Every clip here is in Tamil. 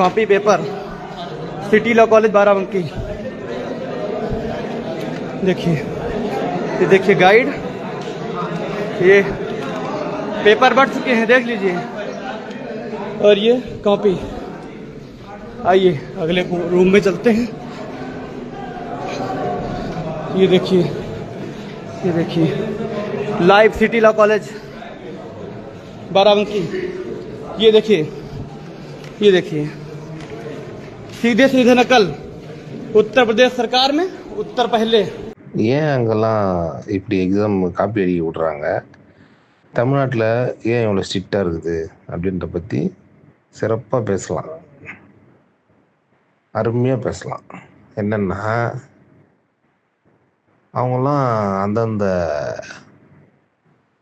Copy paper city law college Barabanki देखिए, ये देखिए गाइड ये पेपर बढ़ चुके हैं, देख लीजिए। और ये कॉपी आइए, अगले रूम में चलते हैं। ये देखिए ये देखिए। Live city law college Barabanki ये देखिए ये देखिए। सीधे सीधे नकल उत्तर प्रदेश सरकार में उत्तर पहले ஏன் அங்கெல்லாம் இப்படி எக்ஸாம் காப்பி அடிக்க விட்றாங்க தமிழ்நாட்டில் ஏன் இவ்வளோ ஸ்ட்ரிக்டாக இருக்குது அப்படின்ற பற்றி சிறப்பாக பேசலாம் அருமையாக பேசலாம் என்னென்னா அவங்களாம் அந்தந்த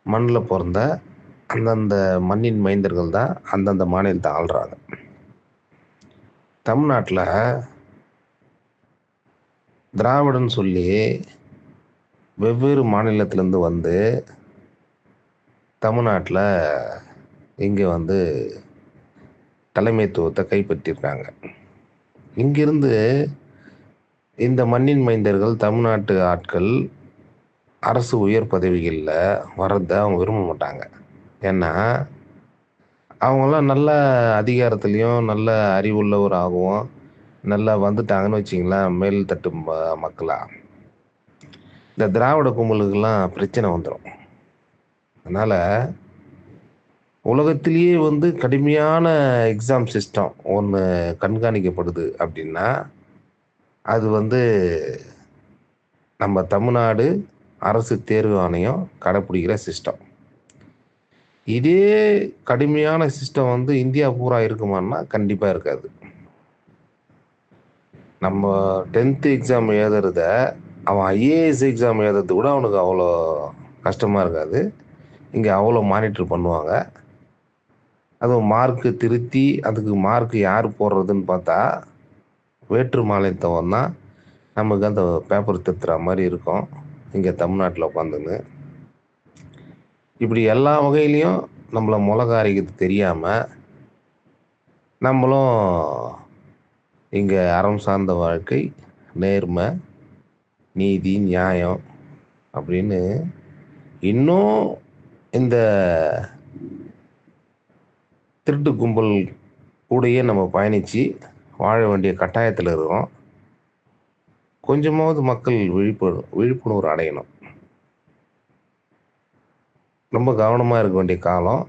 மண்ணில் பிறந்த அந்தந்த மண்ணின் மைந்தர்கள் தான் அந்தந்த மாநிலத்தை ஆள்றாங்க தமிழ்நாட்டில் திராவிடன் சொல்லி வெவ்வேறு மாநிலத்திலேருந்து வந்து தமிழ்நாட்டில் இங்கே வந்து தலைமைத்துவத்தை கைப்பற்றியிருக்காங்க இங்கிருந்து இந்த மண்ணின் மைந்தர்கள் தமிழ்நாட்டு ஆட்கள் அரசு உயர் பதவிகளில் வர்றதை அவங்க விரும்ப மாட்டாங்க. ஏன்னா அவங்கெல்லாம் நல்ல அதிகாரத்துலேயும் நல்ல அறிவுள்ளவராகவும் நல்லா வந்துட்டாங்கன்னு வச்சிங்களேன் மேல் தட்டு ம- மக்களா. இந்த திராவிட கும்பலுக்கெல்லாம் பிரச்சனை வந்துடும் அதனால் உலகத்திலேயே வந்து கடுமையான எக்ஸாம் சிஸ்டம் ஒன்று கண்காணிக்கப்படுது அப்படின்னா அது வந்து நம்ம தமிழ்நாடு அரசு தேர்வு ஆணையம் கடைப்பிடிக்கிற சிஸ்டம் இதே கடுமையான சிஸ்டம் வந்து இந்தியா பூரா இருக்குமான்னா கண்டிப்பாக இருக்காது. நம்ம டென்த்து எக்ஸாம் எழுதுறத அவன் ஐஏஎஸ் எக்ஸாம் எழுதுறது கூட அவனுக்கு அவ்வளோ கஷ்டமாக இருக்காது. இங்கே அவ்வளோ மானிட்டர் பண்ணுவாங்க. அதுவும் மார்க்கு திருத்தி அதுக்கு மார்க் யார் போடுறதுன்னு பார்த்தா வேற்று மாநிலத்தவன் தான். நமக்கு அந்த பேப்பர் திருத்துற மாதிரி இருக்கும். இங்கே தமிழ்நாட்டில் உட்காந்துன்னு. இப்படி எல்லா வகையிலையும் நம்மளை முளகாரிக்கிறது தெரியாமல் நம்மளும் இங்கே அறம் சார்ந்த வாழ்க்கை நேர்மை நீதி நியாயம் அப்படின்னு இன்னும் இந்த திருட்டு கும்பல் கூடயே நம்ம பயணித்து வாழ வேண்டிய கட்டாயத்தில் இருக்கோம் கொஞ்சமாவது மக்கள் விழிப்பு விழிப்புணர்வு அடையணும். ரொம்ப கவனமாக இருக்க வேண்டிய காலம்.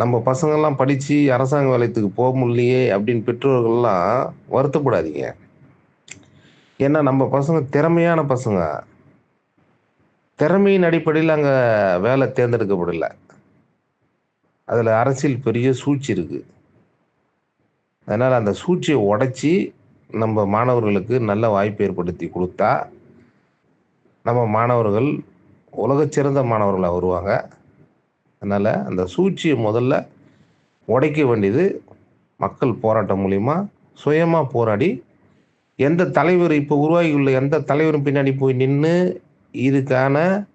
நம்ம பசங்கள்லாம் படித்து அரசாங்க வேலையத்துக்கு போக முடியலையே அப்படின்னு பெற்றோர்கள்லாம் வருத்தப்படாதீங்க. ஏன்னா நம்ம பசங்க திறமையான பசங்க. திறமையின் அடிப்படையில் அங்கே வேலை தேர்ந்தெடுக்கப்படல. அதில் அரசியல் பெரிய சூழ்ச்சி இருக்குது அதனால் அந்த சூழ்ச்சியை உடச்சி நம்ம மாணவர்களுக்கு நல்ல வாய்ப்பு ஏற்படுத்தி கொடுத்தா நம்ம மாணவர்கள் உலகச் சிறந்த மாணவர்களாக வருவாங்க. அதனால் அந்த சூழ்ச்சியை முதல்ல உடைக்க வேண்டியது மக்கள் போராட்டம் மூலிமா சுயமாக போராடி எந்த தலைவர் இப்போ உருவாகியுள்ள எந்த தலைவரும் பின்னாடி போய் நின்று இதுக்கான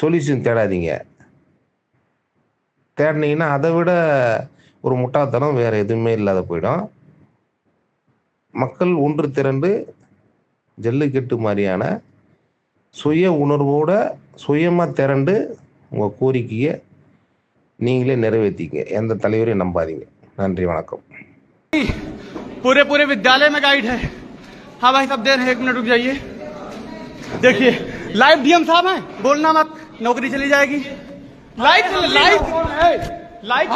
சொல்யூஷன் தேடாதீங்க. தேடினீங்கன்னா அதை விட ஒரு முட்டாள்தனம் வேறு எதுவுமே இல்லாத போயிடும். மக்கள் ஒன்று திரண்டு ஜல்லிக்கட்டு மாதிரியான சுய உணர்வோட சுயமாக திரண்டு உங்கள் கோரிக்கையை நீங்களே நிறைவேற்றிங்க எந்த தலைவரையும் நம்பாதீங்க நன்றி வணக்கம் पूरे पूरे विद्यालय में गाइड है हाँ भाई साहब दे रहे हैं एक मिनट रुक जाइए देखिए लाइव डीएम साहब हैं बोलना मत नौकरी चली जाएगी लाइव लाइव लाइव